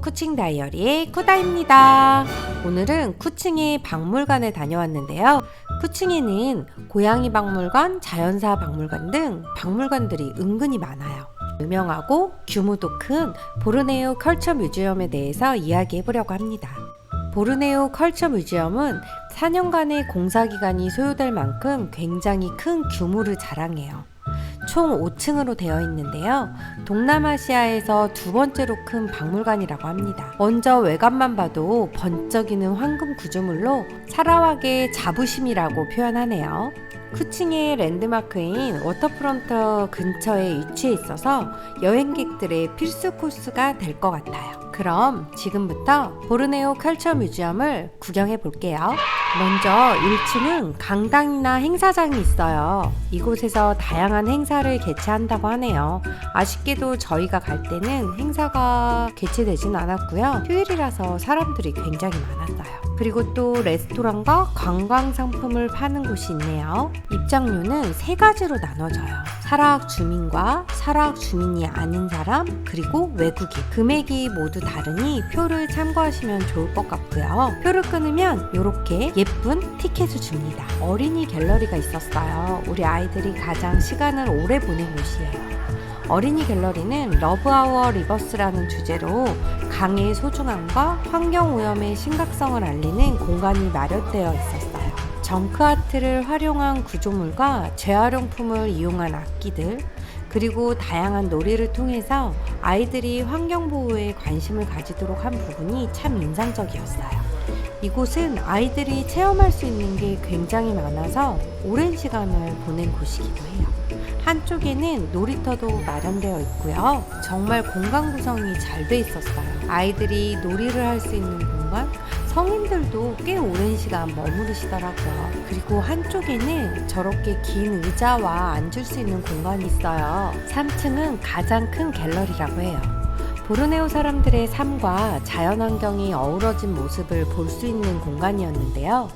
쿠칭 다이어리의 쿠다입니다. 오늘은 쿠칭의 박물관에 다녀왔는데요. 쿠칭에는 고양이 박물관, 자연사 박물관 등 박물관들이 은근히 많아요. 유명하고 규모도 큰 보르네오 컬처 뮤지엄에 대해서 이야기해 보려고 합니다. 보르네오 컬처 뮤지엄은 4년간의 공사 기간이 소요될 만큼 굉장히 큰 규모를 자랑해요. 총 5층으로 되어 있는데요. 동남아시아에서 두 번째로 큰 박물관이라고 합니다. 먼저 외관만 봐도 번쩍이는 황금 구조물로 사라왁의 자부심이라고 표현하네요. 쿠칭의 랜드마크인 워터프론트 근처에 위치해 있어서 여행객들의 필수 코스가 될 것 같아요. 그럼 지금부터 보르네오 컬처 뮤지엄을 구경해 볼게요. 먼저 1층은 강당이나 행사장이 있어요. 이곳에서 다양한 행사를 개최한다고 하네요. 아쉽게도 저희가 갈 때는 행사가 개최되진 않았고요. 휴일이라서 사람들이 굉장히 많았어요. 그리고 또 레스토랑과 관광 상품을 파는 곳이 있네요. 입장료는 세 가지로 나눠져요. 사라악 주민과 사라악 주민이 아닌 사람, 그리고 외국인. 금액이 모두 다르니 표를 참고하시면 좋을 것 같고요. 표를 끊으면 이렇게 예쁜 티켓을 줍니다. 어린이 갤러리가 있었어요. 우리 아이들이 가장 시간을 오래 보낸 곳이에요. 어린이 갤러리는 러브아워 리버스라는 주제로 강의 소중함과 환경 오염의 심각성을 알리는 공간이 마련되어 있었어요. 정크아트를 활용한 구조물과 재활용품을 이용한 악기들, 그리고 다양한 놀이를 통해서 아이들이 환경 보호에 관심을 가지도록 한 부분이 참 인상적이었어요. 이곳은 아이들이 체험할 수 있는 게 굉장히 많아서 오랜 시간을 보낸 곳이기도 해요. 한쪽에는 놀이터도 마련되어 있고요. 정말 공간 구성이 잘 돼 있었어요. 아이들이 놀이를 할 수 있는 공간, 성인들도 꽤 오랜 시간 머무르시더라고요. 그리고 한쪽에는 저렇게 긴 의자와 앉을 수 있는 공간이 있어요. 3층은 가장 큰 갤러리라고 해요. 보르네오 사람들의 삶과 자연 환경이 어우러진 모습을 볼 수 있는 공간이었는데요.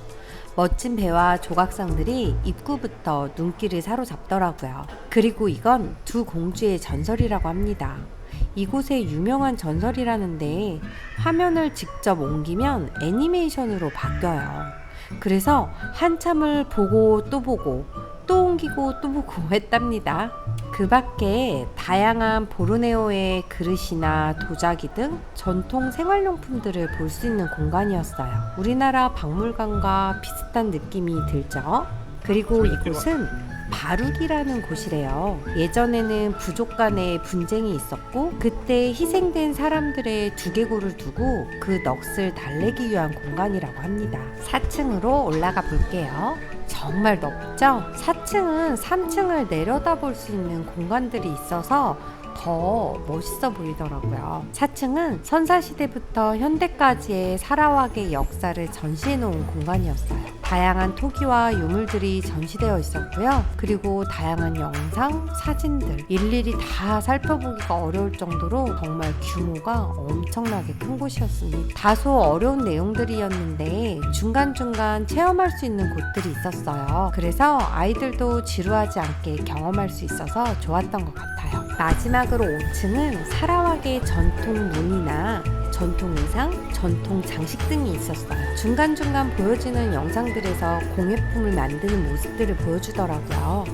멋진 배와 조각상들이 입구부터 눈길을 사로잡더라고요. 그리고 이건 두 공주의 전설이라고 합니다. 이곳의 유명한 전설이라는데 화면을 직접 옮기면 애니메이션으로 바뀌어요. 그래서 한참을 보고 또 보고 또 옮기고 또 보고 했답니다. 그 밖에 다양한 보르네오의 그릇이나 도자기 등 전통 생활용품들을 볼 수 있는 공간이었어요. 우리나라 박물관과 비슷한 느낌이 들죠? 그리고 이곳은 바룩이라는 곳이래요. 예전에는 부족 간의 분쟁이 있었고 그때 희생된 사람들의 두개골을 두고 그 넋을 달래기 위한 공간이라고 합니다. 4층으로 올라가 볼게요. 정말 넓죠? 4층은 3층을 내려다볼 수 있는 공간들이 있어서 더 멋있어 보이더라고요. 4층은 선사시대부터 현대까지의 사라왁의 역사를 전시해 놓은 공간이었어요. 다양한 토기와 유물들이 전시되어 있었고요. 그리고 다양한 영상, 사진들 일일이 다 살펴보기가 어려울 정도로 정말 규모가 엄청나게 큰 곳이었습니다. 다소 어려운 내용들이었는데 중간중간 체험할 수 있는 곳들이 있었어요. 그래서 아이들도 지루하지 않게 경험할 수 있어서 좋았던 것 같아요. 마지막으로 5층은 사라왁의 전통 문이나 전통 의상, 전통 장식 등이 있었어요. 중간중간 보여지는 영상들에서 공예품을 만드는 모습들을 보여주더라고요.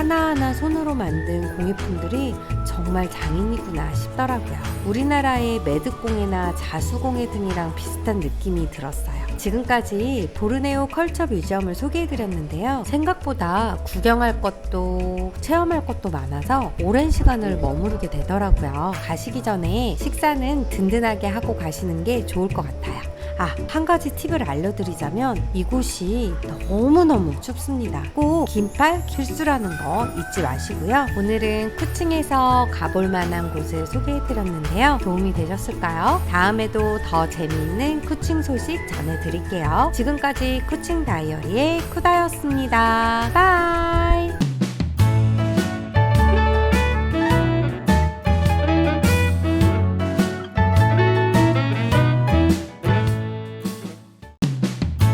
하나하나 손으로 만든 공예품들이 정말 장인이구나 싶더라고요. 우리나라의 매듭공예나 자수공예 등이랑 비슷한 느낌이 들었어요. 지금까지 보르네오 컬처 뮤지엄을 소개해드렸는데요. 생각보다 구경할 것도 체험할 것도 많아서 오랜 시간을 머무르게 되더라고요. 가시기 전에 식사는 든든하게 하고 가시는 게 좋을 것 같아요. 아, 한 가지 팁을 알려드리자면 이곳이 너무너무 춥습니다. 꼭 긴팔 필수라는 거 잊지 마시고요. 오늘은 쿠칭에서 가볼 만한 곳을 소개해드렸는데요. 도움이 되셨을까요? 다음에도 더 재미있는 쿠칭 소식 전해드릴게요. 지금까지 쿠칭 다이어리의 쿠다였습니다. 바이!